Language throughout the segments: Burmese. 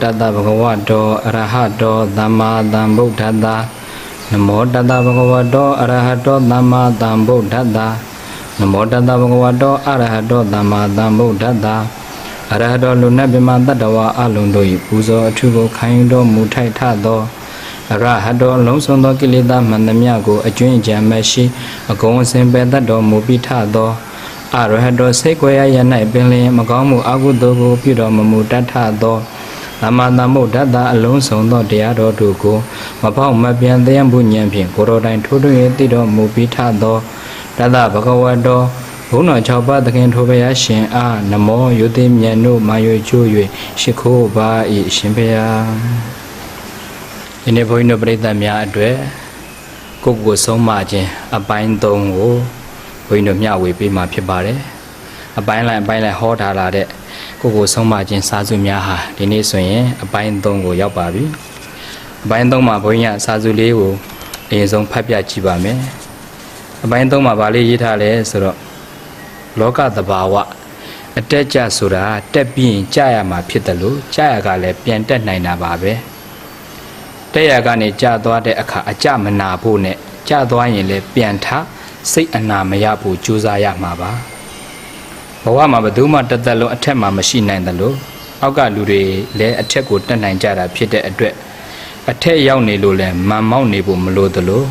တတ္တဗဂဝတောအရဟတောသမ္မာသမ္ဗုဒ္ဓတ္တနမောတတ္တဗဂဝတောအရဟတောသမ္မာသမ္ဗုဒ္ဓတ္တနမောတတ္တဗဂဝတောအရဟတောသမ္မာသမ္ဗုဒ္ဓတ္တအရဟတောလူနတ်ပြမတတ္တဝါအလုံးတို့၏ပူဇော်အထုကိုခံယူတော်မူထိုက်ထသောအရဟတောအလုံးစုံသောကိလေသာမှန်သမျှကိုအကျွင့်အကြံမရှိအကုန်အစင်ပယ်တတ်တော်မူပြီးထသောအရဟတောစိတ်ွယ်ရရ၌ပင်လျင်မကောင်းမှုအကုသိုလ်ကိုပြုတော်မမူတတ်ထသော သမ္မာသမ္ဗုဒ္ဓတ္တအလုံးစုံသောတရားတော်တို့ကိုမဖောက်မပြန်သေးမှုဉာဏ်ဖြင့်ကိုယ်တော်တိုင်ထိုးထွင်း၍သိတော်မူပြီးထသောတတ္တဘဂဝတောဘုန်းတော်၆ပါးသခင်ထိုဘုရားရှင်အားနမောယုတိမြတ်တို့မာရွေချိုး၍ရှိခိုးပါ၏ရှင်ဘုရားဒီနေ့ဘုန်းကြီးတို့ပြိဿများအတွေ့ကိုယ့်ကိုယ်ဆုံးမခြင်းအပိုင်း၃ကိုဘုန်းကြီးတို့မျှဝေပေးမှာဖြစ်ပါတယ်အပိုင်းလိုက်အပိုင်းလိုက်ဟောထားလာတဲ့ ကိုယ့်ကိုယ်ဆုံးမခြင်းစာစုများဟာဒီနေ့ဆိုရင်အပိုင်း၃ကိုရောက်ပါပြီအပိုင်း၃မှာဘုန်းကြီးကစာစုလေးကိုအရင်ဆုံးဖတ်ပြကြည့်ပါမယ်အပိုင်း၃မှာဗာလေးရေးထားလဲဆိုတော့လောကသဘာဝအတက်ကြဆိုတာတက်ပြီးရင်ကြာရမှာဖြစ်တယ်လို့ကြာရကလည်းပြန်တက်နိုင်တာပါပဲတက်ရကနေကြာသွားတဲ့အခါအကြမနာဖို့နဲ့ကြာသွားရင်လည်းပြန်ထစိတ်အနာမရဖို့ကြိုးစားရမှာပါ ဘဝမှာဘယ်သူမှတစ်သက်လုံးအထက်မှာမရှိနိုင်တယ်လို့အောက်ကလူတွေလည်းအထက်ကိုတက်နိုင်ကြတာဖြစ်တဲ့အတွက်အထက်ရောက်နေလို့လည်းမန်မောက်နေဖို့မလိုသလို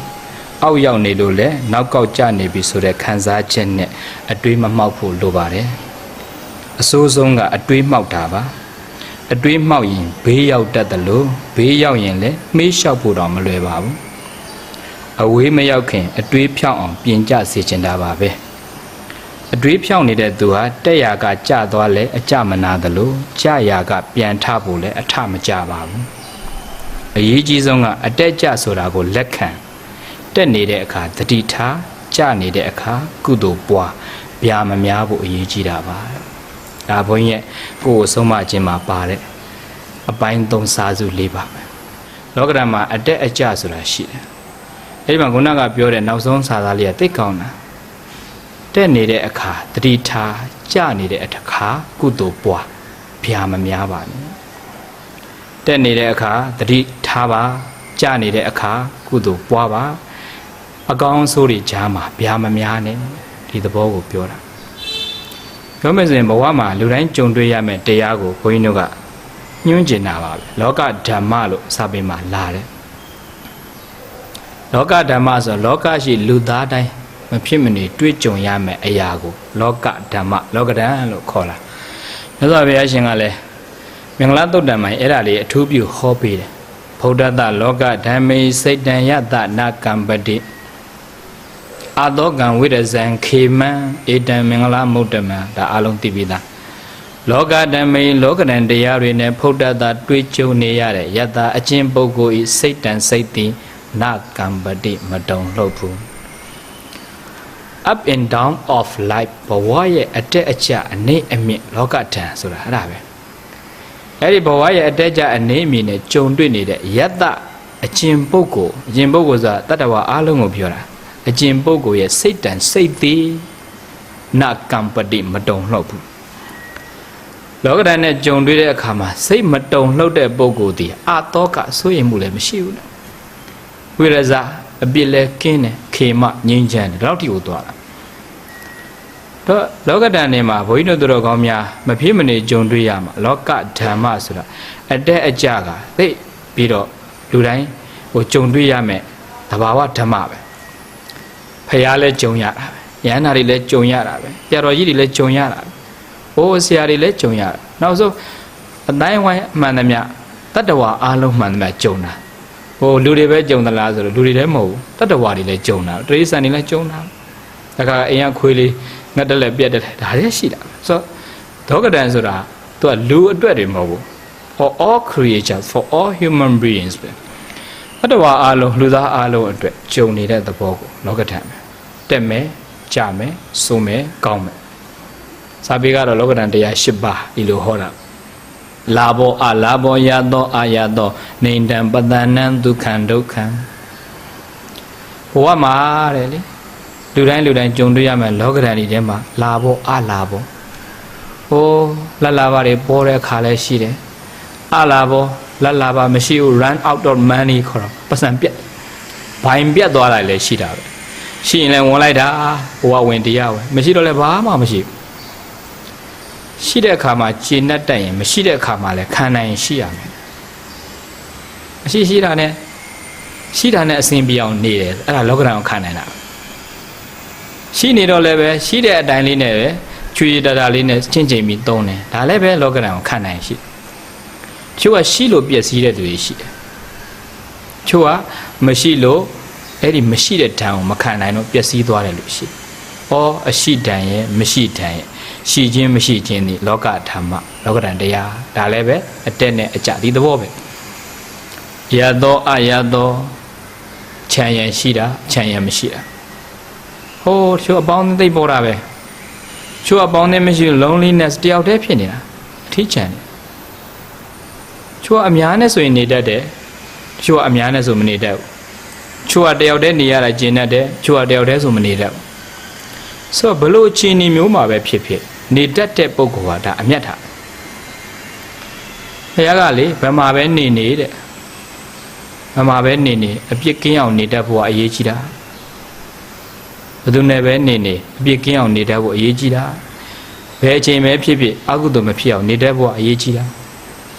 အောက်ရောက်နေလို့လည်းနောက်ကောက်ကျနေပြီဆိုတဲ့ခံစားချက်နဲ့အတွေးမမှောက်ဖို့လိုပါတယ်အစိုးဆုံးကအတွေးမှောက်တာပါအတွေးမှောက်ရင်ဘေးရောက်တတ်တယ်လို့ဘေးရောက်ရင်လည်းမေးလျှောက်ဖို့တော့မလွယ်ပါဘူးအဝေးမရောက်ခင်အတွေးဖြောင်းအောင်ပြင်ကြစေချင်တာပါပဲ အတွေးဖြောင်းနေတဲ့သူဟာတက်ရာကကြသွားလဲအကြမနာသလိုကြရာကပြန်ထဖို့လဲအထမကြပါဘူးအရေးကြီးဆုံးကအတက်ကြဆိုတာကိုလက်ခံတက်နေတဲ့အခါတတိထားကြနေတဲ့အခါကုသိုလ်ပွားဗျာမများဖို့အရေးကြီးတာပါဒါဘုန်းကြီးရဲ့ကိုယ်ကိုဆုံးမခြင်းမှာပါတဲ့အပိုင်းသုံးစားစုလေးပါပဲလောကဓာတ်မှာအတက်အကျဆိုတာရှိတယ်အဲ့ဒီမှာခုနကပြောတဲ့နောက်ဆုံးစာသားလေးကသိကောင်းတာ တက်နေတဲ့အခါတတိထားကြနေတဲ့အခါကုသိုလ်ပွားဗျာမများပါနဲ့တက်နေတဲ့အခါတတိထားပါကြနေတဲ့အခါကုသိုလ်ပွားပါအကောင်းဆိုးတွေကြားမှာဗျာမများနဲ့ဒီသဘောကိုပြောတာပြောမယ်ဆိုရင်ဘဝမှာလူတိုင်းကြုံတွေ့ရမယ့်တရားကိုဘုန်းကြီးတို့ကညွှန်းကျင်တာပါပဲလောကဓမ္မလို့စာပေမှာလာတယ်လောကဓမ္မဆိုလောကရှိလူသားတိုင်း မဖြစ်မနေတွေ့ကြုံရမယ့်အရာကိုလောကဓမ္မလောကဓာတ်လို့ခေါ်လာမြတ်စွာဘုရားရှင်ကလည်းမင်္ဂလာတုတ်တံမှာအဲ့ဒါလေးအထူးပြုဟောပေးတယ်ဗုဒ္ဓတလောကဓမ္မေစိတ်တံယတနာကံပတိအာတောကံဝိရဇံခေမံဧတံမင်္ဂလာမုဒ္ဓမံဒါအလုံးသိပြီးသားလောကဓမ္မေလောကဓာတ်တရားတွေနဲ့ဗုဒ္ဓတတွေ့ကြုံနေရတဲ့ယတအချင်းပုဂ္ဂိုလ်ဤစိတ်တံစိတ်တည်နာကံပတိမတုံလှုပ်ဘူး up and down of life ဘဝရဲ့အတက်အကျအနေအမြင့်လောကဓာတ်ဆိုတာအဲ့ဒါပဲအဲ့ဒီဘဝရဲ့အတက်အကျအနေအမြင့်နဲ့ကြုံတွေ့နေတဲ့ယတ္တအကျင်ပုဂ္ဂိုလ်အကျင်ပုဂ္ဂိုလ်ဆိုတာတတ္တဝါအားလုံးကိုပြောတာအကျင်ပုဂ္ဂိုလ်ရဲ့စိတ်တန်စိတ်သေးနာကံပတိမတုံလှုပ်ဘူးလောကဓာတ်နဲ့ကြုံတွေ့တဲ့အခါမှာစိတ်မတုံလှုပ်တဲ့ပုဂ္ဂိုလ်ဒီအာတောကဆိုရင်မှုလည်းမရှိဘူးလေဝိရဇ အပြစ်လဲကင်းတယ်ခေမငြိမ်းချမ်းတယ်ဒီလောက်ထိကိုသွားတာတော့လောကဓာတ်နေမှာဘုန်းကြီးတို့တော်ကောင်းများမဖြစ်မနေကြုံတွေ့ရမှာလောကဓမ္မဆိုတာအတက်အကျကသိပြီးတော့လူတိုင်းဟိုကြုံတွေ့ရမယ်သဘာဝဓမ္မပဲဖះလဲကြုံရတာပဲယန္နာတွေလဲကြုံရတာပဲဆရာတော်ကြီးတွေလဲကြုံရတာပဲဟိုဆရာတွေလဲကြုံရတာနောက်ဆုံးအတိုင်းဝိုင်းအမှန်သမျှတတ္တဝါအားလုံးမှန်သမျှကြုံတာ ဟိုလူတွေပဲကြုံသလားဆိုတော့လူတွေလည်းမဟုတ်ဘူးတတ္တဝါတွေလည်းကြုံတာတရိษံတွေလည်းကြုံတာဒါကအိမ်ကခွေးလေးငတ်တက်လက်ပြက်တက်လက်ဒါလည်းရှိတာဆိုတော့ဒေါကဒန်ဆိုတာသူကလူအတွက်တွေမဟုတ်ဘူး for all creatures for all human beings ပဲတတ္တဝါအားလုံးလူသားအားလုံးအတွက်ကြုံနေတဲ့သဘောကိုလောကဓာတ်ပဲတက်မယ်ကြမယ်ဆိုမယ်ကောင်းမယ်စာပေကတော့လောကဓာတ်တရား၈ပါးဒီလိုဟောတာ လာဘောအလာဘောယသောအာယသောနေတံပတဏံဒုက္ခံဒုက္ခံဘဝမှာတဲ့လေလူတိုင်းလူတိုင်းကြုံတွေ့ရမယ်လောကဓာတ်ဒီထဲမှာလာဘောအလာဘောဟိုလလာပါတွေပေါ်တဲ့အခါလည်းရှိတယ်အလာဘောလတ်လာပါမရှိဘူး run out of money ခေါ်တော့ပတ်စံပြတ်ဘိုင်ပြတ်သွားတာလည်းရှိတာပဲရှိရင်လည်းဝင်လိုက်တာဟိုကဝင်တရားဝင်မရှိတော့လည်းဘာမှမရှိဘူး ရှိတဲ့အခါမှာကျေနပ်တတ်ရင်မရှိတဲ့အခါမှာလည်းခံနိုင်ရင်ရှိရမယ်အရှိရှိတာနဲ့ရှိတာနဲ့အစဉ်ပြေအောင်နေတယ်အဲ့ဒါလောကဓာတ်ကိုခံနိုင်တာရှိနေတော့လည်းပဲရှိတဲ့အတိုင်းလေးနဲ့ပဲချွေတတာလေးနဲ့ချင်းချင်းပြီးသုံးတယ်ဒါလည်းပဲလောကဓာတ်ကိုခံနိုင်ရှိတယ်ချို့ကရှိလို့ပျက်စီးတဲ့သူတွေရှိတယ်ချို့ကမရှိလို့အဲ့ဒီမရှိတဲ့ဓာတ်ကိုမခံနိုင်တော့ပျက်စီးသွားတယ်လို့ရှိတယ်။ဩအရှိဓာတ်ရဲ့မရှိဓာတ်ရဲ့ ရှိခြင်းမရှိခြင်းဒီလောကဓမ္မလောကဓာတ်တရားဒါလည်းပဲအတက်နဲ့အကြဒီသဘောပဲ။ယသောအယသောခြံရန်ရှိတာခြံရန်မရှိတာ။ဟိုးချို့အပေါင်းသိပ်ပေါ်တာပဲ။ချို့အပေါင်းနဲ့မရှိဘူး loneliness တယောက်တည်းဖြစ်နေတာအထီးချန်တယ်။ချို့ကအများနဲ့ဆိုရင်နေတတ်တယ်။ချို့ကအများနဲ့ဆိုမနေတတ်ဘူး။ချို့ကတယောက်တည်းနေရတာကျင်တတ်တယ်။ချို့ကတယောက်တည်းဆိုမနေတတ်ဘူး။ဆိုတော့ဘလို့အခြေအနေမျိုးမှာပဲဖြစ်ဖြစ် နေတတ်တဲ့ပုဂ္ဂိုလ်ကဒါအမျက်ထား။ဘုရားကလေဘယ်မှာပဲနေနေတဲ့ဘယ်မှာပဲနေနေအပြစ်ကင်းအောင်နေတတ်ဖို့ကအရေးကြီးတာ။ဘယ်သူနဲ့ပဲနေနေအပြစ်ကင်းအောင်နေတတ်ဖို့အရေးကြီးတာ။ဘယ်အချိန်ပဲဖြစ်ဖြစ်အကုသိုလ်မဖြစ်အောင်နေတတ်ဖို့ကအရေးကြီးတာ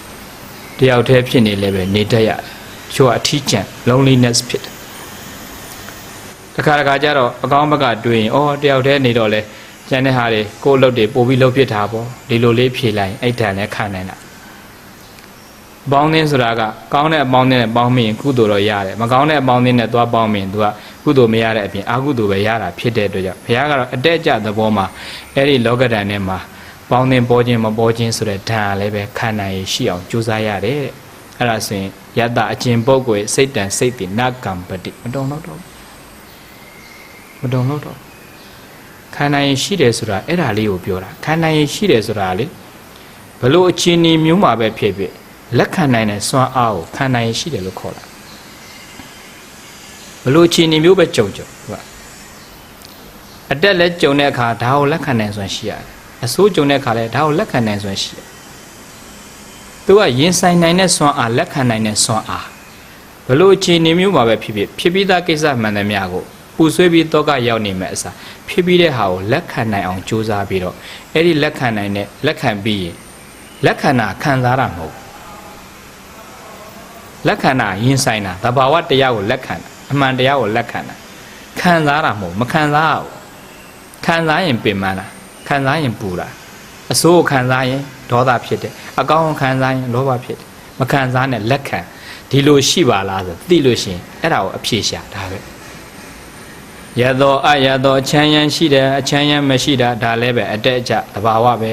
။တယောက်တည်းဖြစ်နေလည်းပဲနေတတ်ရတယ်။ချို့ကအထီးကျန် loneliness ဖြစ်တယ်။တခါတခါကျတော့အကောင်းဘက်ကတွေးရင်အော်တယောက်တည်းနေတော့လဲ ကျန်တဲ့ဟာတွေကိုယ်အလုပ်တွေပို့ပြီးလုပ်ဖြစ်တာပေါ့ဒီလိုလေးဖြေလိုက်ရင်အဲ့တန်လည်းခံနိုင်တာအပေါင်းအသင်းဆိုတာကကောင်းတဲ့အပေါင်းအသင်းနဲ့ပေါင်းမိရင်ကုသိုလ်တော့ရတယ်မကောင်းတဲ့အပေါင်းအသင်းနဲ့သွားပေါင်းမိရင် तू ကကုသိုလ်မရတဲ့အပြင်အကုသိုလ်ပဲရတာဖြစ်တဲ့အတွက်ကြောင့်ဘုရားကတော့အတက်အကျသဘောမှာအဲ့ဒီလောကဓာတ်နဲ့မှာပေါင်းသင်းပေါ်ခြင်းမပေါ်ခြင်းဆိုတဲ့ဓာတ်လည်းပဲခံနိုင်ရရှိအောင်ကြိုးစားရတယ်တဲ့အဲ့ဒါဆိုရင်ယတအကျင်ပုဂ္ဂိုလ်ရဲ့စိတ်တန်စိတ်တည်နကံပတိမတုံတော့တော့မတုံတော့တော့ ခန္ဓာရင်ရှိတယ်ဆိုတာအဲ့ဒါလေးကိုပြောတာခန္ဓာရင်ရှိတယ်ဆိုတာလေဘလို့အခြေအနေမျိုးမှာပဲဖြစ်ဖြစ်လက်ခံနိုင်တဲ့စွမ်းအားကိုခန္ဓာရင်ရှိတယ်လို့ခေါ်တာဘလို့အခြေအနေမျိုးပဲကြုံကြုံဟုတ်ပါအတက်လက်ကြုံတဲ့အခါဒါကိုလက်ခံနိုင်စွမ်းရှိရတယ်အဆိုးကြုံတဲ့အခါလဲဒါကိုလက်ခံနိုင်စွမ်းရှိတယ်သူကရင်ဆိုင်နိုင်တဲ့စွမ်းအားလက်ခံနိုင်တဲ့စွမ်းအားဘလို့အခြေအနေမျိုးမှာပဲဖြစ်ဖြစ်ဖြစ်ပြီးသားကိစ္စမှန်သမျှကို ပူဆွေးပြီးတော့ကရောက်နေမဲ့အစားဖြစ်ပြီးတဲ့ဟာကိုလက်ခံနိုင်အောင်ကြိုးစားပြီးတော့အဲ့ဒီလက်ခံနိုင်တဲ့လက်ခံပြီးရင်လက်ခံတာခံစားတာမဟုတ်လက်ခံတာရင်ဆိုင်တာသဘာဝတရားကိုလက်ခံတာအမှန်တရားကိုလက်ခံတာခံစားတာမဟုတ်မခံစားရဘူးခံစားရင်ပင်ပန်းတာခံစားရင်ပူတာအဆိုးကိုခံစားရင်ဒေါသဖြစ်တယ်အကောင်းကိုခံစားရင်လောဘဖြစ်တယ်မခံစားနဲ့လက်ခံဒီလိုရှိပါလားဆိုသိလို့ရှိရင်အဲ့ဒါကိုအဖြေရှာဒါပဲ ရသောအရသောအချမ်းရန်ရှိတယ်အချမ်းရန်မရှိတာဒါလည်းပဲအတက်အကျသဘာဝပဲ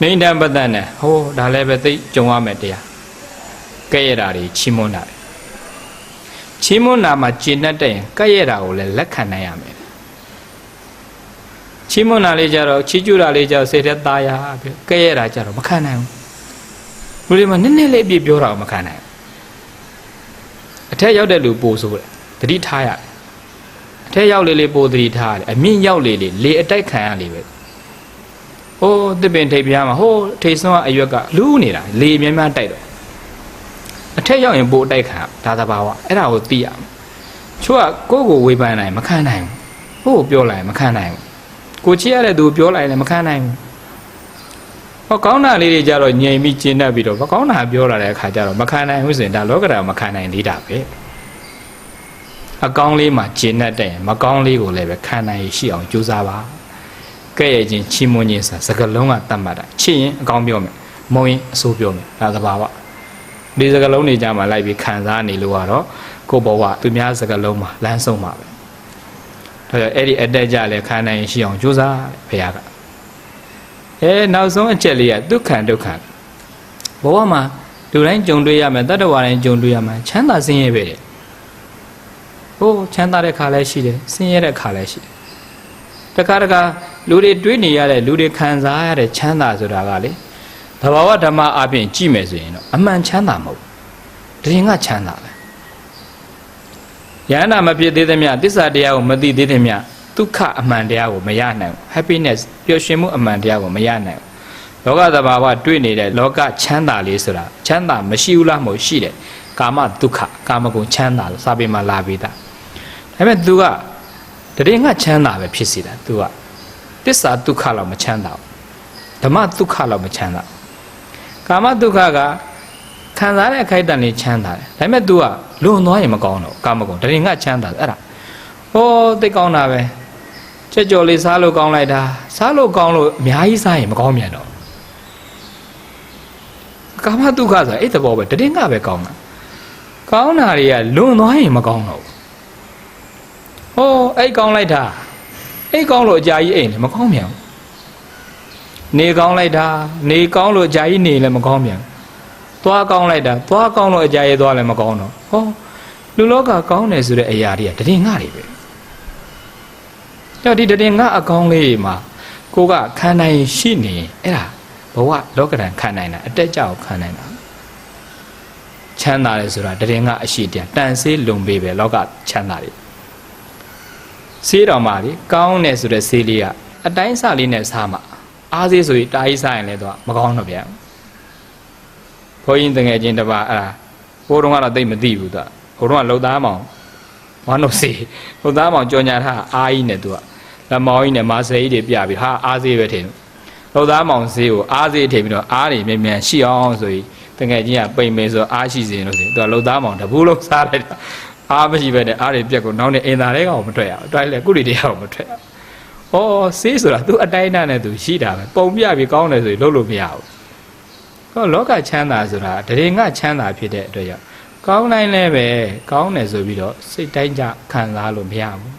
နိဒံပတ္တနဲ့ဟိုးဒါလည်းပဲသိကြုံရမယ်တရားကဲ့ရတာတွေချီးမွမ်းတာတွေချီးမွမ်းတာမှာကျင့်တတ်တဲ့ရင်ကဲ့ရတာကိုလည်းလက်ခံနိုင်ရမယ်ချီးမွမ်းတာလေးကြတော့ချီးကျူးတာလေးကြတော့စိတ်ထဲသားရပြီကဲ့ရတာကြတော့မခံနိုင်ဘူးလူတွေမှာနည်းနည်းလေးအပြည့်ပြောတာကိုမခံနိုင်ဘူးအထက်ရောက်တဲ့လူပို့ဆိုတယ်တတိထားရတယ်အ ထက်ရောက်လေလေပို့တတိထားရတယ်အမြင့်ရောက်လေလေလေအတိုက်ခံရလေပဲဟိုးတစ်ပင်ထိပ်ပြားမှာဟိုးထိတ်ဆွမ်းအရွက်ကလူးနေတာလေများများတိုက်တော့အထက်ရောက်ရင်ပို့အတိုက်ခံဒါသဘာဝအဲ့ဒါကိုသိရမယ်ချို့ကကိုယ့်ကိုဝေဖန်နိုင်မခံနိုင်ဘူးဟို့ပြောလိုက်မခံနိုင်ဘူးကိုချစ်ရတဲ့သူပြောလိုက်လည်းမခံနိုင်ဘူးဟောကောင်းတာလေးတွေကြတော့ညင်ပြီးကျဉ်တတ်ပြီးတော့မကောင်းတာပြောလာတဲ့အခါကျတော့မခံနိုင်ဘူးဆိုရင်ဒါလောကဓာတ်မခံနိုင်သေးတာပဲ အကောင်းလေးမှာကျဉ်တတ်တဲ့ရင်မကောင်းလေးကိုလည်းပဲခံနိုင်ရရှိအောင်ကြိုးစားပါကဲ့ရဲ့ချင်းချီးမွမ်းခြင်းဆိုတာစကလုံးကတတ်မှတ်တာချစ်ရင်အကောင်းပြောမယ်မုံရင်အဆိုးပြောမယ်ဒါသဘာဝဒီစကလုံးတွေကြမှာလိုက်ပြီးခံစားနေလို့ကတော့ကိုယ့်ဘဝသူများစကလုံးမှာလမ်းဆုံးမှာပဲဒါကြောင့်အဲ့ဒီအတက်ကြလဲခံနိုင်ရရှိအောင်ကြိုးစားဘုရားကအဲနောက်ဆုံးအချက်လေးကဒုက္ခံဒုက္ခံဘဝမှာလူတိုင်းကြုံတွေ့ရမယ်တတ္တဝါတိုင်းကြုံတွေ့ရမယ်ချမ်းသာစင်းရဲပဲတဲ့ ဟိုးချမ်းသာတဲ့ခါလည်းရှိတယ်စင်းရဲတဲ့ခါလည်းရှိတယ်တခါတခါလူတွေတွေးနေရတဲ့လူတွေခံစားရတဲ့ချမ်းသာဆိုတာကလေသဘာဝဓမ္မအပြင်ကြည့်မယ်ဆိုရင်တော့အမှန်ချမ်းသာမဟုတ်ဘူးတရင်ကချမ်းသာပဲယန္တာမဖြစ်သေးသမျှသစ္စာတရားကိုမသိသေးသမျှဒုက္ခအမှန်တရားကိုမရနိုင်ဘူး happiness ပျော်ရွှင်မှုအမှန်တရားကိုမရနိုင်ဘူးလောကသဘာဝတွေ့နေတဲ့လောကချမ်းသာလေးဆိုတာချမ်းသာမရှိဘူးလားမဟုတ်ရှိတယ်ကာမဒုက္ခကာမဂုဏ်ချမ်းသာလို့စာပေမှာလာပြီးသား ဒါပေမဲ့ तू ကတရင်ကချမ်းသာပဲဖြစ်စီတာ तू ကသစ္စာဒုက္ခလောက်မချမ်းသာဘူးဓမ္မဒုက္ခလောက်မချမ်းသာဘူးကာမဒုက္ခကခံစားတဲ့အခိုက်အတန့်လေးချမ်းသာတယ်ဒါပေမဲ့ तू ကလွန်သွားရင်မကောင်းတော့ဘူးကာမဂုဏ်တရင်ကချမ်းသာတယ်အဲ့ဒါဟောသိကောင်းတာပဲကြက်ကြော်လေးစားလို့ကောင်းလိုက်တာစားလို့ကောင်းလို့အများကြီးစားရင်မကောင်းပြန်တော့ ကာမတုခဆိုတာအဲ့သဘောပဲတည်င်းကပဲကောင်းတာကောင်းတာတွေကလွန်သွားရင်မကောင်းတော့ဘူး ဟောအဲ့ကောင်းလိုက်တာအဲ့ကောင်းလို့အကြာကြီးအိမ်လည်းမကောင်းပြန်ဘူးနေကောင်းလိုက်တာနေကောင်းလို့အကြာကြီးနေလည်းမကောင်းပြန်ဘူးသွားကောင်းလိုက်တာသွားကောင်းလို့အကြာကြီးသွားလည်းမကောင်းတော့ဟောလူလောကကောင်းတယ်ဆိုတဲ့အရာတွေကတည်င်းငါတွေပဲကြောက်ဒီတည်င်းငါအကောင်းလေးတွေမှာကိုကခံနိုင်ရှိနေရင်အဲ့ဒါဘဝလောကဓာတ်ခံနိုင်တာအတက်ကြောက်ခံနိုင်တာချမ်းသာတယ်ဆိုတာတရင်ကအရှိတရားတန်ဆေးလုံပေးပဲလောကချမ်းသာတယ် ဆေးတော်မှာလေကောင်းတယ်ဆိုတဲ့ဆေးလေးကအတိုင်းစလေးနဲ့စားမှာအားဆေးဆိုရင်တာကြီးစားရင်လည်းတော့မကောင်းတော့ဗျာဘုန်းကြီးတငယ်ချင်းတစ်ပါးအဲ့ဒါဘိုးတော်ကတော့သိမသိဘူးသူကဘိုးတော်ကလှုပ်သားမောင်ဝမ်းလို့စေလှုပ်သားမောင်ကြော်ညာထားအားကြီးနဲ့သူကလက်မောင်းကြီးနဲ့မာဆေးကြီးတွေပြပြီးဟာအားဆေးပဲထင်တယ်လှုပ်သားမောင်ဆေးကိုအားဆေးထည့်ပြီးတော့အားတွေမြန်မြန်ရှိအောင်ဆိုပြီးတငယ်ချင်းကပိန်မယ်ဆိုအားရှိစေလို့ဆိုသူကလှုပ်သားမောင်တပူးလုံးစားလိုက်တာ အားမရှိပဲနဲ့အားတွေပြက်ကိုနောက်နေအင်သာလေးကောင်မထွက်ရအောင်တွိုင်းလေကုရီတရားကိုမထွက်ရအောင်ဩဆေးဆိုတာသူအတိုင်းအတာနဲ့သူရှိတာပဲပုံပြပြီးကောင်းတယ်ဆိုရင်လှုပ်လို့မရဘူးဟောလောကချမ်းသာဆိုတာတရေငါချမ်းသာဖြစ်တဲ့အတွက်ကြောင့်ကောင်းတိုင်းလည်းပဲကောင်းတယ်ဆိုပြီးတော့စိတ်တိုင်းကြခံစားလို့မရဘူး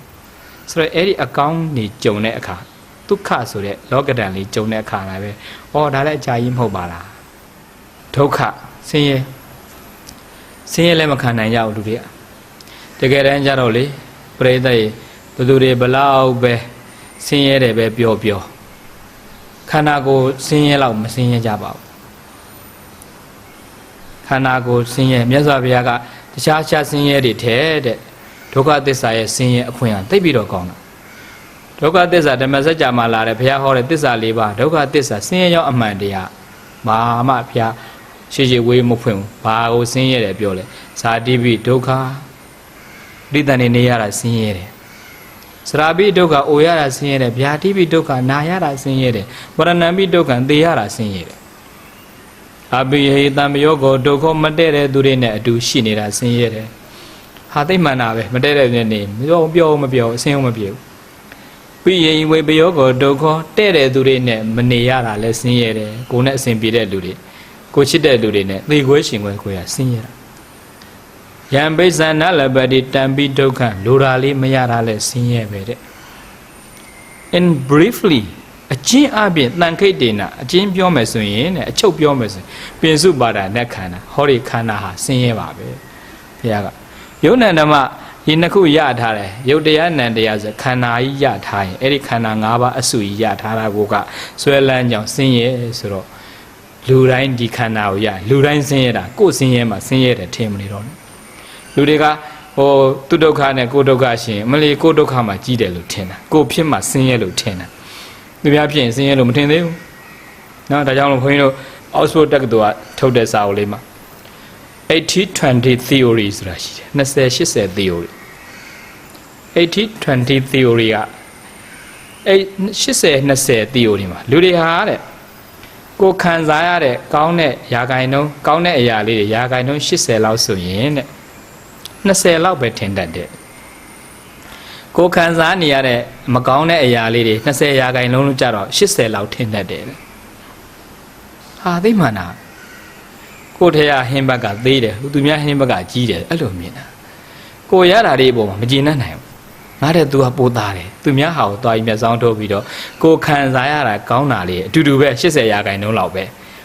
ဆိုတော့အဲ့ဒီအကောင်းနေကြုံတဲ့အခါဒုက္ခဆိုတဲ့လောကဒဏ်လေးကြုံတဲ့အခါလည်းပဲဩဒါလည်းအကြာကြီးမဟုတ်ပါလားဒုက္ခဆင်းရဲဆင်းရဲလည်းမခံနိုင်ကြဘူးလူတွေက တကယ်တမ်းကြတော့လေပရိသတ်ရေဘယ်သူတွေဘလောက်ပဲဆင်းရဲတယ်ပဲပြောပြောခန္ဓာကိုယ်ဆင်းရဲလောက်မဆင်းရဲကြပါဘူးခန္ဓာကိုယ်ဆင်းရဲမြတ်စွာဘုရားကတခြားခြားဆင်းရဲတွေထဲတဲ့ဒုက္ခသစ္စာရဲ့ဆင်းရဲအခွင့်အာသိပ်ပြီးတော့ကောင်းတာဒုက္ခသစ္စာဓမ္မစကြာမှာလာတယ်ဘုရားဟောတဲ့သစ္စာ၄ပါးဒုက္ခသစ္စာဆင်းရဲရောက်အမှန်တရားမာမဘုရားရှေ့ရှေ့ဝေးမဖွင့်ဘူးဘာကိုဆင်းရဲတယ်ပြောလဲဇာတိပိဒုက္ခ တိတ္တန်နေနေရတာဆင်းရဲတယ်စရာပိဒုက္ခအိုရတာဆင်းရဲတယ်ဗျာတိပိဒုက္ခနာရတာဆင်းရဲတယ်ဝရဏံပိဒုက္ခသေရတာဆင်းရဲတယ်အပိဟိတံမယောကိုဒုက္ခမတည့်တဲ့သူတွေနဲ့အတူရှိနေတာဆင်းရဲတယ်ဟာသိမှန်တာပဲမတည့်တဲ့သူတွေနေမပြောပြောမပြောအဆင်းမပြေဘူးပိယိဝေပယောကိုဒုက္ခတဲ့တဲ့သူတွေနဲ့မနေရတာလဲဆင်းရဲတယ်ကိုယ်နဲ့အဆင်ပြေတဲ့လူတွေကိုချစ်တဲ့လူတွေနဲ့သေခွဲရှင်ခွဲခွဲရဆင်းရဲတာ ယံပိဇာနလပတိတံပိဒုက္ခလိုရာလေးမရတာလဲဆင်းရဲပဲတဲ့ in briefly အချင်းအပြင်တန်ခိတ်တေနာအချင်းပြောမယ်ဆိုရင်တဲ့အချုပ်ပြောမယ်ဆိုရင်ပင်စုပါဒာနဲ့ခန္ဓာဟောဒီခန္ဓာဟာဆင်းရဲပါပဲဘုရားကယုံနံဓမ္မဒီနှစ်ခုရထားတယ်ယုတ်တရားနံတရားဆိုခန္ဓာကြီးရထားရင်အဲ့ဒီခန္ဓာ၅ပါးအစုကြီးရထားတာကိုကဆွဲလန်းကြောင်ဆင်းရဲဆိုတော့လူတိုင်းဒီခန္ဓာကိုရလူတိုင်းဆင်းရဲတာကိုယ်ဆင်းရဲမှာဆင်းရဲတယ်ထင်မနေတော့ဘူး လူတွေကဟိုသူဒုက္ခနဲ့ကိုယ်ဒုက္ခရှင်မလီကိုယ်ဒုက္ခမှာကြီးတယ်လို့ထင်တာကိုယ်ဖြစ်မှာဆင်းရဲလို့ထင်တာသူများဖြစ်ရင်ဆင်းရဲလို့မထင်သေးဘူးနော်ဒါကြောင့်လို့ခွန်ကြီးတို့ Oxford တက္ကသိုလ်ကထုတ်တဲ့စာအုပ်လေးမှာ80-20 theory ဆိုတာရှိတယ်20-80 theory 80-20 theory ကအဲ80-20 theory မှာလူတွေဟာတဲ့ကိုယ်ခံစားရတဲ့ကောင်းတဲ့ယာဂိုင်နှုန်းကောင်းတဲ့အရာလေးတွေယာဂိုင်နှုန်း80လောက်ဆိုရင်တဲ့ 20လောက်ပဲထင်တတ်တယ်ကိုယ်ခံစားနေရတဲ့မကောင်းတဲ့အရာလေးတွေ20ရာခိုင်နှုန်းလို့ကြတော့80လောက်ထင်တတ်တယ်တဲ့ဟာသိမှန်တာကိုယ်ထဲကဟင်းဘက်ကသေးတယ်သူများဟင်းဘက်ကကြီးတယ်အဲ့လိုမြင်တာကိုယ်ရတာတွေအပေါ်မှာမကျေနပ်နိုင်ဘူးငါတဲ့သူကပိုသားတယ်သူများဟာကိုတွားပြီးမျက်စောင်းထုတ်ပြီးတော့ကိုယ်ခံစားရတာကောင်းတာလေးအတူတူပဲ80ရာခိုင်နှုန်းလောက်ပဲ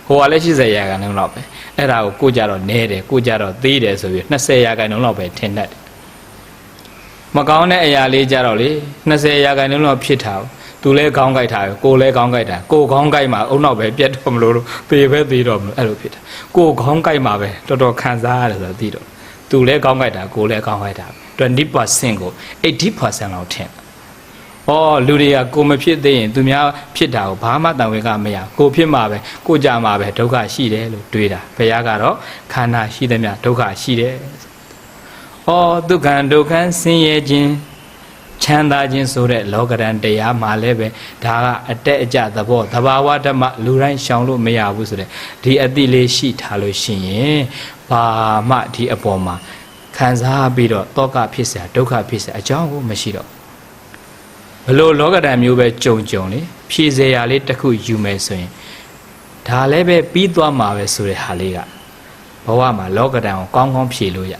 ဟိုကလည်း80ရာခိုင်နှုန်းလောက်ပဲအဲ့ဒါကိုကိုကြတော့နဲတယ်ကိုကြတော့သေးတယ်ဆိုပြီး20ရာခိုင်နှုန်းလောက်ပဲထင်တတ်တယ်မကောင်းတဲ့အရာလေးကြတော့လေ20ရာခိုင်နှုန်းလောက်ဖြစ်တာသူလဲခေါင်းကြိုက်တာကိုလဲခေါင်းကြိုက်တာကိုခေါင်းကြိုက်မှာအုံနောက်ပဲပြတ်တော့မလို့ပေပဲသေးတော့မလို့အဲ့လိုဖြစ်တာကိုခေါင်းကြိုက်မှာပဲတော်တော်ခံစားရတယ်ဆိုတော့သိတော့သူလဲခေါင်းကြိုက်တာကိုလဲခေါင်းကြိုက်တာ20%ကို80%လောက်ထင်ဩ ဩလူတွေကကိုမဖြစ်သေးရင်သူများဖြစ်တာကိုဘာမှတန်ဝင်ကမရကိုဖြစ်မှာပဲကိုကြမှာပဲဒုက္ခရှိတယ်လို့တွေးတာဘုရားကတော့ခန္ဓာရှိသည်မြဒုက္ခရှိတယ်ဩဒုက္ခဒုက္ခဆင်းရဲခြင်းချမ်းသာခြင်းဆိုတဲ့လောကရန်တရားမှာလည်းပဲဒါကအတက်အကျသဘောသဘာဝဓမ္မလူတိုင်းရှောင်လို့မရဘူးဆိုတဲ့ဒီအတိလေးရှိထားလို့ရှိရင်ဘာမှဒီအပေါ်မှာခံစားပြီးတော့တောကဖြစ်เสียဒုက္ခဖြစ်เสียအကြောင်းကိုမရှိတော့ ဘလို့လောကဓာတ်မျိုးပဲကြုံကြုံလေဖြည့်စရာလေးတစ်ခုယူမယ်ဆိုရင်ဒါလည်းပဲပြီးသွားမှာပဲဆိုတဲ့ဟာလေးကဘဝမှာလောကဓာတ်ကိုကောင်းကောင်းဖြည့်လို့ရ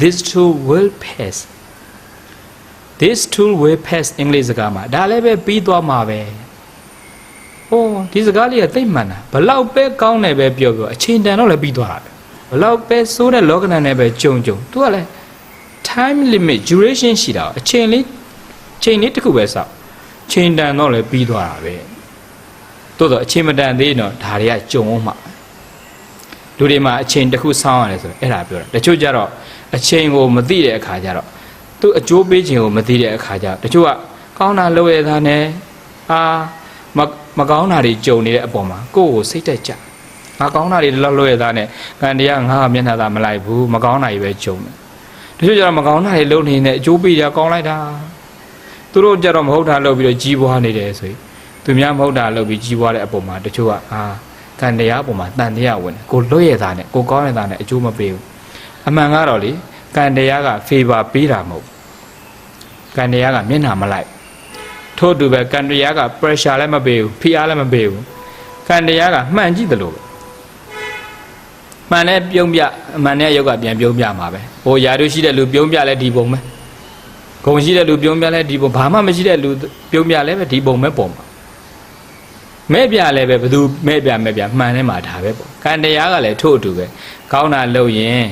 this too will pass this too will pass အင်္ဂလိပ်စကားမှာဒါလည်းပဲပြီးသွားမှာပဲဟိုဒီစကားလေးကသိမ့်မှန်တာဘလောက်ပဲကောင်းတယ်ပဲပြောပြောအချိန်တန်တော့လည်းပြီးသွားတာပဲဘလောက်ပဲဆိုးတဲ့လောကဓာတ်နဲ့ပဲကြုံကြုံသူကလည်း time limit duration ရှိတာအချိန်လေး ချိန်လေးတစ်ခုပဲစောက်ချိန်တန်တော့လည်းပြီးသွားတာပဲတိုးတော့အချိန်မတန်သေးရင်တော့ဒါတွေကကြုံအောင်မှလူတွေမှာအချိန်တစ်ခုစောင်းရတယ်ဆိုတော့အဲ့ဒါပြောတာတချို့ကြတော့အချိန်ကိုမသိတဲ့အခါကျတော့သူအကျိုးပေးခြင်းကိုမသိတဲ့အခါကျတော့တချို့ကကောင်းတာလုပ်ရတာနဲ့အာမမကောင်းတာတွေကြုံနေတဲ့အပေါ်မှာကိုယ့်ကိုစိတ်တက်ကြငါကောင်းတာတွေလောက်လုပ်ရတာနဲ့ကံတရားငါကမျက်နှာသာမလိုက်ဘူးမကောင်းတာတွေပဲကြုံတယ်တချို့ကျတော့မကောင်းတာတွေလုပ်နေတဲ့အကျိုးပေးကြကောင်းလိုက်တာ သူတို့ကြတော့မဟုတ်တာလုပ်ပြီးတော့ကြီးပွားနေတယ်ဆိုရင်သူများမဟုတ်တာလုပ်ပြီးကြီးပွားတဲ့အပေါ်မှာတချို့ကအာကံတရားအပေါ်မှာတန်တရားဝင်တယ်ကိုလွတ်ရတာနဲ့ကိုကောင်းရတာနဲ့အကျိုးမပေးဘူးအမှန်ကတော့လေကံတရားက favor ပေးတာမဟုတ်ကံတရားကမျက်နှာမလိုက်ထို့အတူပဲကံတရားက pressure လည်းမပေးဘူးဖိအားလည်းမပေးဘူးကံတရားကမှန်ကြည့်တယ်လို့ပဲမှန်တဲ့ပြုံးပြအမှန်တဲ့ယောက်ကပြန်ပြုံးပြမှာပဲဟိုယာတို့ရှိတဲ့လူပြုံးပြလဲဒီပုံပဲ ဂုံရှိတဲ့လူပြုံးပြလဲဒီပုံဘာမှမရှိတဲ့လူပြုံးပြလဲပဲဒီပုံပဲပုံမှာမဲ့ပြလဲပဲဘသူမဲ့ပြမဲ့ပြမှန်တယ်မှာဒါပဲပေါ့ကံတရားကလည်းထို့အတူပဲကောင်းတာလုပ်ရင်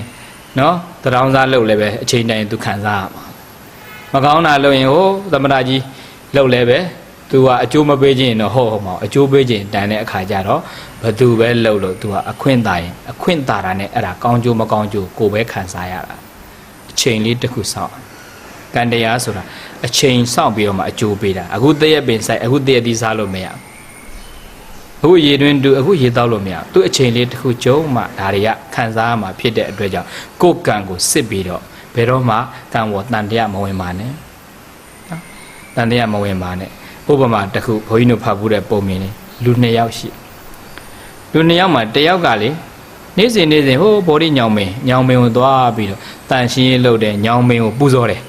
နော်တရောင်းစားလုပ်လဲပဲအချိန်တိုင်းသူခံစားရမှာမကောင်းတာလုပ်ရင်ဟိုသမဏကြီးလုပ်လဲပဲသူကအကျိုးမပေးခြင်းတော့ဟုတ်ဟုတ်မအောင်အကျိုးပေးခြင်းတန်တဲ့အခါကျတော့ဘသူပဲလှုပ်လို့သူကအခွင့်သာရင်အခွင့်သာတာနဲ့အဲ့ဒါကောင်းကျိုးမကောင်းကျိုးကိုပဲခံစားရတာအချိန်လေးတစ်ခုစောင့် ကံတရားဆိုတာအချိန်စောင့်ပြီးတော့မှအကျိုးပေးတာအခုတည့်ရက်ပင်ဆိုင်အခုတည့်ရက်သီးစားလို့မရဘူးအခုရေတွင်တူအခုရေတောက်လို့မရဘူးသူအချိန်လေးတစ်ခုကျုံမှဒါတွေကခံစားရမှာဖြစ်တဲ့အတွက်ကြောင့်ကိုယ်ကံကိုစစ်ပြီးတော့ဘယ်တော့မှကံဝတန်တရားမဝင်ပါနဲ့နော်တန်တရားမဝင်ပါနဲ့ဥပမာတစ်ခုဘုန်းကြီးတို့ဖတ်ဘူးတဲ့ပုံမြင်လေးလူနှစ်ယောက်ရှိလူနှစ်ယောက်မှာတစ်ယောက်ကလေနေ့စဉ်နေ့စဉ်ဟိုဘော်ဒီညောင်မင်းညောင်မင်းကိုသွားပြီးတော့တန်ရှင်းရေးလုပ်တဲ့ညောင်မင်းကိုပူဇော်တယ်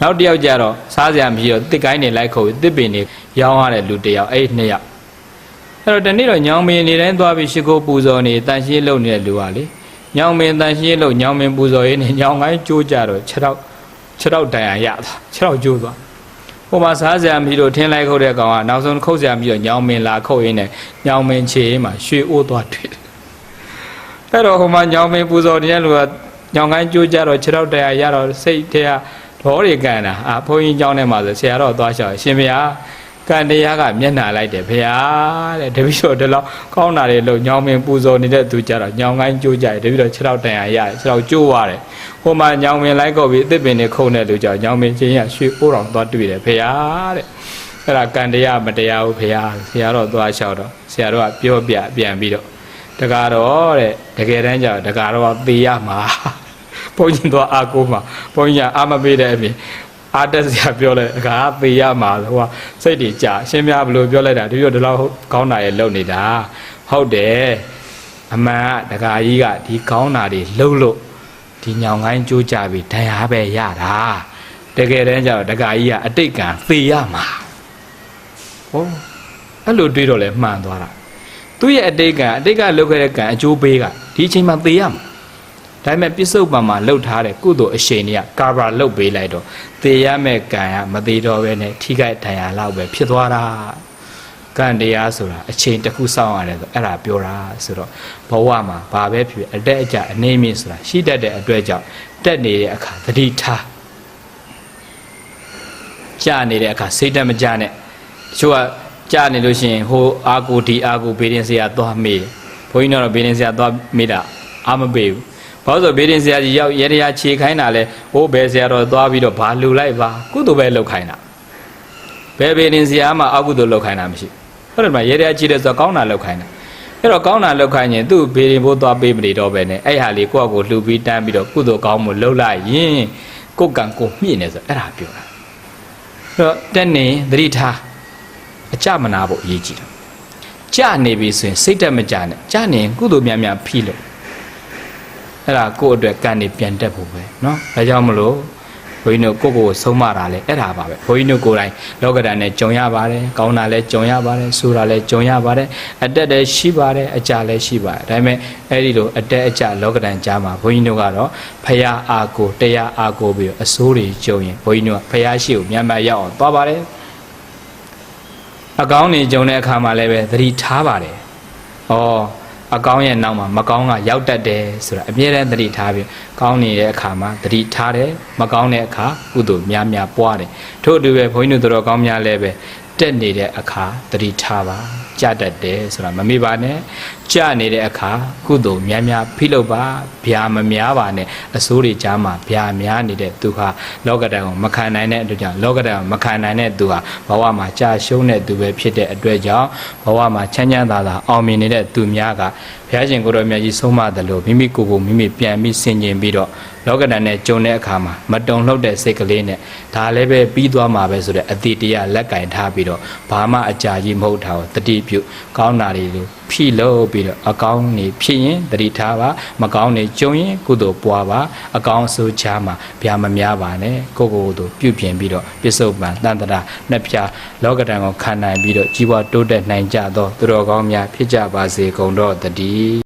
နောက်တစ်ယောက်ကျတော့စားစရာမရှိတော့တစ်ကိုင်းနေလိုက်ခုတ်တစ်ပင်နေရောင်းရတဲ့လူတစ်ယောက်အဲ့ဒီနှစ်ယောက်အဲ့တော့တနေ့တော့ညောင်မင်းနေတိုင်းသွားပြီးရှိခိုးပူဇော်နေတန်ရှင်းရေးလုပ်နေတဲ့လူကလေညောင်မင်းတန်ရှင်းရေးလုပ်ညောင်မင်းပူဇော်ရေးနေညောင်ကိုင်းကျိုးကြတော့ခြေထောက်ခြေထောက်တန်ရရသွားခြေထောက်ကျိုးသွားဟိုမှာစားစရာမရှိလို့ထင်းလိုက်ခုတ်တဲ့ကောင်ကနောက်ဆုံးခုတ်စရာမရှိတော့ညောင်မင်လာခုတ်ရင်းနဲ့ညောင်မင်ခြေရင်းမှာရွှေအိုးသွားတွေ့တယ်အဲ့တော့ဟိုမှာညောင်မင်ပူဇော်နေတဲ့လူကညောင်ကိုင်းကြိုးကြတော့ခြေထောက်တရားရတော့စိတ်ထဲက ဒေါတွေကန်တာအာဘုန်းကြီးကျောင်းထဲမှာဆိုဆရာတော်သွားလျှောက်ရှင်ဘုရားကံတရားကမျက်နှာလိုက်တယ်ဘုရားတဲ့တပည့်တော်ဒီလောက်ကောင်းတာတွေလို့ညောင်မင်ပူဇော်နေတဲ့သူကြတော့ညောင်ကိုင်းကြိုးကြတယ်တပည့်တော်ခြေထောက်တရားရတယ်ခြေထောက်ကျိုးသွားတယ်ဟိုမှာညောင်မင်လိုက်ကုန်ပြီးအသစ်ပင်တွေခုန်တဲ့လူကြောင့်ညောင်မင်ချင်းရရွှေအိုးတော်သွားတွေ့တယ်ဘုရားတဲ့အဲ့ဒါကံတရားမတရားဘူးဖေဟာဆရာတော်သွားလျှောက်တော့ဆရာတော်ကပြောပြပြန်ပြီးတော့တကားတော့တဲ့တကယ်တမ်းကျတော့တကားတော့ကသေရမှာ ဘုန်းကြီးသွားအာကိုမှာဘုန်းကြီးကအာမပေးတဲ့အပြင်အာတက်ဆရာပြောလိုက်တကားသေရမှာဟိုကစိတ်တွေကြာအရှင်းများဘယ်လိုပြောလိုက်တာဒီလိုဒီလောက်ကောင်းတာရဲ့လုံနေတာဟုတ်တယ်အမှန်ကတကားကြီးကဒီကောင်းတာတွေလှုပ်လို့ဒီညောင်ကိုင်းကြိုးကြပြီးဒဏ်ရာပဲရတာတကယ်တမ်းကျတော့တကားကြီးကအတိတ်ကံသေရမှာဟောအဲ့လိုတွေးတော့လဲမှန်သွားတာသူ့ရဲ့အတိတ်ကအတိတ်ကလုပ်ခဲ့တဲ့ကံအကျိုးပေးကဒီအချိန်မှာသေရမှာ ဒါပေမဲ့ပြစ္ဆုတ်ပံမှာလှုပ်ထားတဲ့ကုသိုလ်အရှိန်တွေကကာဗာလှုပ်ပေးလိုက်တော့သေရမဲ့ကံကမသေးတော့ပဲနဲ့ထိခိုက်ဒဏ်ရာလောက်ပဲဖြစ်သွားတာကံတရားဆိုတာအချိန်တစ်ခုစောင့်ရတယ်ဆိုအဲ့ဒါပြောတာဆိုတော့ဘဝမှာဘာပဲဖြစ်ဖြစ်အတက်အကျအနေမြင့်ဆိုတာရှိတတ်တဲ့အတွက်ကြောင့်တက်နေတဲ့အခါသတိထားကြာနေတဲ့အခါစိတ်တက်မကြနဲ့တချို့ကကြာနေလို့ရှိရင်ဟိုအာကိုဒီအာကိုဘေးရင်ဆရာသွားမေးတယ်ဘုန်းကြီးတို့တော့ဘေးရင်ဆရာသွားမေးတာအာမပေးဘူး ဘာလို့ဆိုဘေးရင်ဆရာကြီးရောက်ရေရရာခြေခိုင်းတာလဲဟိုဘယ်ဆရာတော်သွားပြီးတော့ဘာလူလိုက်ပါကုသိုလ်ပဲလုပ်ခိုင်းတာဘယ်ဘေရင်စရာမှအကုသိုလ်လောက်ခိုင်းတာမရှိဟုတ်တယ်မရေရကြည့်တဲ့ဆိုတော့ကောင်းတာလောက်ခိုင်းတာအဲ့တော့ကောင်းတာလောက်ခိုင်းရင်သူ့ဘေရင်ဘိုးသွားပေးမနေတော့ပဲနဲ့အဲ့ဟာလေးကိုယ့်အကိုလှူပြီးတန်းပြီးတော့ကုသိုလ်ကောင်းမှုလှုပ်လိုက်ရင်ကိုယ်ကံကိုမြင့်နေဆိုအဲ့ဒါပြောတာအဲ့တော့တက်နေသတိထားအကြမနာဖို့အရေးကြီးတယ်ကြနေပြီဆိုရင်စိတ်တက်မကြနဲ့ကြနေရင်ကုသိုလ်များများဖိလို့ အဲ့ဒါကိုယ့်အတွက်ကံနေပြန်တက်ဖို့ပဲเนาะဒါကြောင့်မလို့ဘုန်းကြီးတို့ကိုယ့်ကိုယ်ဆုံးမတာလဲအဲ့ဒါပါပဲဘုန်းကြီးတို့ကိုယ်တိုင်လောကဓာတ်နဲ့ကြုံရပါတယ်ကောင်းတာလဲကြုံရပါတယ်ဆိုးတာလဲကြုံရပါတယ်အတက်လည်းရှိပါတယ်အကြလည်းရှိပါတယ်ဒါပေမဲ့အဲ့ဒီလိုအတက်အကြလောကဓာတ်ကြားမှာဘုန်းကြီးတို့ကတော့ဖရာအာကိုတရားအာကိုပြီးတော့အစိုးတွေကြုံရင်ဘုန်းကြီးတို့ကဖရာရှိကိုမြန်မြန်ရောက်အောင်သွားပါတယ်အကောင်းနေကြုံတဲ့အခါမှာလည်းပဲသတိထားပါတယ်ဩ အကောင်းရဲ့နောက်မှာမကောင်းကရောက်တတ်တယ်ဆိုတာအမြဲတမ်းသတိထားပြီးကောင်းနေတဲ့အခါမှာသတိထားတယ်မကောင်းတဲ့အခါကုသိုလ်များများပွားတယ်ထို့အတူပဲဘုန်းကြီးတို့တော်ကောင်းများလည်းပဲတက်နေတဲ့အခါသတိထားပါ ကြတတ်တယ်ဆိုတာမမေ့ပါနဲ့ကြနေတဲ့အခါကုသိုလ်များများဖိလုပ်ပါဗျာမများပါနဲ့အစိုးတွေကြားမှာဗျာများနေတဲ့သူဟာလောကဓာတ်ကိုမခံနိုင်တဲ့အတွက်ကြောင့်လောကဓာတ်ကိုမခံနိုင်တဲ့သူဟာဘဝမှာကြာရှုံးတဲ့သူပဲဖြစ်တဲ့အတွက်ကြောင့်ဘဝမှာချမ်းချမ်းသာသာအောင်မြင်နေတဲ့သူများကဘုရားရှင်ကိုယ်တော်မြတ်ကြီးဆုံးမတယ်လို့မိမိကိုယ်ကိုမိမိပြန်ပြီးဆင်ခြင်ပြီးတော့လောကဓာတ်နဲ့ကြုံတဲ့အခါမှာမတုံလှုပ်တဲ့စိတ်ကလေးနဲ့ဒါလည်းပဲပြီးသွားမှာပဲဆိုတဲ့အတိတရားလက်ကင်ထားပြီးတော့ဘာမှအကြာကြီးမဟုတ်တာကိုတတိပြုကောင်းတာတွေလို့ဖြီလို့ပြီးတော့အကောင်းနေဖြစ်ရင်တတိထားပါမကောင်းနေကြုံရင်ကုသိုလ်ပွားပါအကောင်းအဆိုးချားမှာဗျာမများပါနဲ့ကိုယ့်ကိုယ်ကိုယ်တို့ပြုပြင်ပြီးတော့ပစ္စုပန်တန်တရာနှစ်ဖြာလောကဓာတ်ကိုခံနိုင်ပြီးတော့ကြီးပွားတိုးတက်နိုင်ကြသောသူတော်ကောင်းများဖြစ်ကြပါစေကုန်တော့တည်း